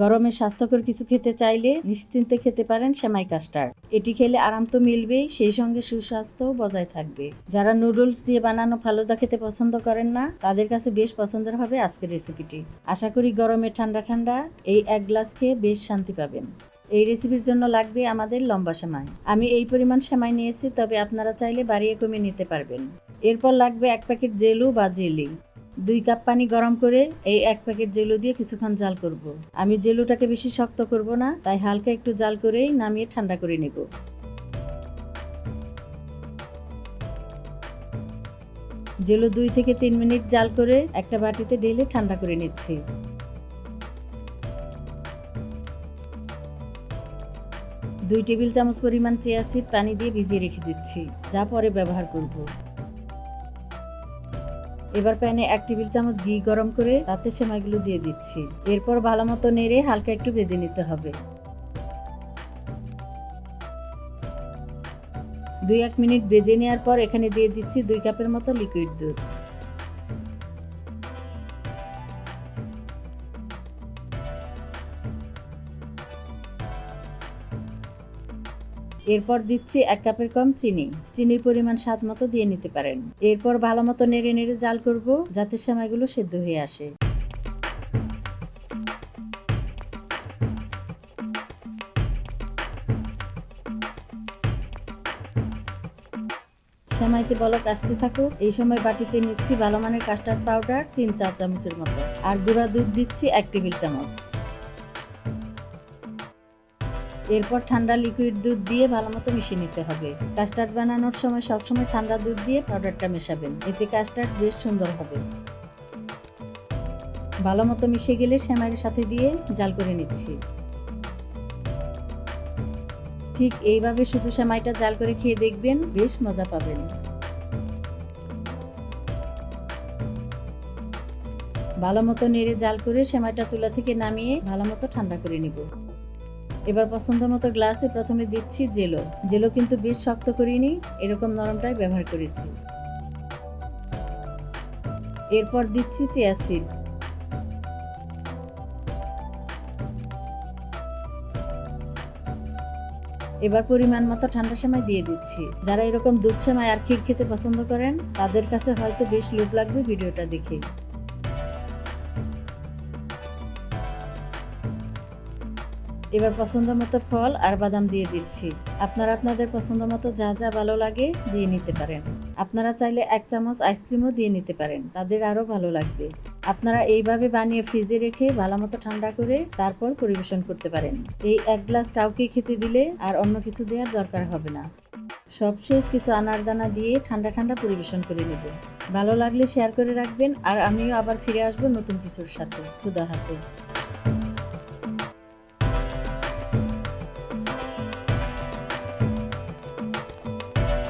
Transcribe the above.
গরমে স্বাস্থ্যকর কিছু খেতে চাইলে নিশ্চিন্তে খেতে পারেন সেমাই কাস্টার্ড। এটি খেলে আরাম তো মিলবেই, সেই সঙ্গে সুস্বাস্থ্য বজায় থাকবে। যারা নুডলস দিয়ে বানানো ফালুদা খেতে পছন্দ করেন না, তাদের কাছে বেশ পছন্দের হবে আজকের রেসিপিটি। আশা করি গরমে ঠান্ডা ঠান্ডা এই এক গ্লাস খেয়ে বেশ শান্তি পাবেন। এই রেসিপির জন্য লাগবে আমাদের লম্বা সেমাই। আমি এই পরিমাণ সেমাই নিয়েছি, তবে আপনারা চাইলে বাড়িয়ে কমিয়ে নিতে পারবেন। এরপর লাগবে এক প্যাকেট জেলু বা জেলি। দুই কাপ পানি গরম করে এই এক প্যাকেট জেলু দিয়ে কিছুক্ষণ জাল করব। আমি জেলুটাকে বেশি শক্ত করব না, তাই হালকা একটু জাল করেই নামিয়ে ঠান্ডা করে নেব। জেলু দুই থেকে তিন মিনিট জাল করে একটা বাটিতে ঢেলে ঠান্ডা করে নিচ্ছি। দুই টেবিল চামচ পরিমাণ চিয়া সিড পানি দিয়ে ভিজিয়ে রেখে দিচ্ছি, যা পরে ব্যবহার করব। এবার প্যানে এক টেবিল চামচ ঘি গরম করে তাতে সেমাইগুলো দিয়ে দিচ্ছি। এরপর ভালো মতো নেড়ে হালকা একটু ভেজে নিতে হবে। দুই এক মিনিট ভেজে নেওয়ার পর এখানে দিয়ে দিচ্ছি দুই কাপের মতো লিকুইড দুধ। এরপর দিচ্ছি এক কাপের কম চিনি। চিনির পরিমাণ স্বাদ মতো দিয়ে নিতে পারেন। এরপর ভালো মতো নেড়ে নেড়ে জাল করব যাতে সেমাইগুলো সেদ্ধ হয়ে আসে। সেমাইতে বলক আসতে থাকুক। এই সময় বাটিতে নিচ্ছি ভালো মানের কাস্টার্ড পাউডার তিন চা চামচের মতো। আর গুঁড়া দুধ দিচ্ছি এক টেবিল চামচ। এরপর ঠান্ডা লিকুইড দুধ দিয়ে ভালো মতো মিশিয়ে নিতে হবে। কাস্টার্ড বানানোর সময় সবসময় ঠান্ডা দুধ দিয়ে পাউডারটা মেশাবেন। এতে কাস্টার্ড বেশ সুন্দর হবে। ভালো মতো মিশে গেলে সেমাইয়ের সাথে দিয়ে জাল করে নিচ্ছি। ঠিক এইভাবে শুধু সেমাইটা জাল করে খেয়ে দেখবেন, বেশ মজা পাবেন। ভালো মতো নেড়ে জাল করে সেমাইটা চুলা থেকে নামিয়ে ভালো মতো ঠান্ডা করে নিব। এবার পছন্দ মতো গ্লাসে প্রথমে দিচ্ছি জেলো। জেলো কিন্তু বেশ শক্ত করিনি, এরকম নরমটাই ব্যবহার করেছি। এরপর দিচ্ছি চিয়া সিড। এবার পরিমাণ মতো ঠান্ডা সেমাই দিয়ে দিচ্ছি। যারা এরকম দুধ সেমাই আর ক্ষীর খেতে পছন্দ করেন, তাদের কাছে হয়তো বেশ লোভ লাগবে ভিডিওটা দেখে। এবার পছন্দ মতো ফল আর বাদাম দিয়ে দিচ্ছি। আপনারা আপনাদের পছন্দ মতো যা যা ভালো লাগে দিয়ে নিতে পারেন। আপনারা চাইলে এক চামচ আইসক্রিমও দিয়ে নিতে পারেন, তাদের আরও ভালো লাগবে। আপনারা এইভাবে বানিয়ে ফ্রিজে রেখে ভালো মতো ঠান্ডা করে তারপর পরিবেশন করতে পারেন। এই এক গ্লাস কাউকে খেতে দিলে আর অন্য কিছু দেওয়ার দরকার হবে না। সবশেষ কিছু আনারদানা দিয়ে ঠান্ডা ঠান্ডা পরিবেশন করে নেব। ভালো লাগলে শেয়ার করে রাখবেন, আর আমিও আবার ফিরে আসব নতুন কিছুর সাথে। খুদা হাফেজ।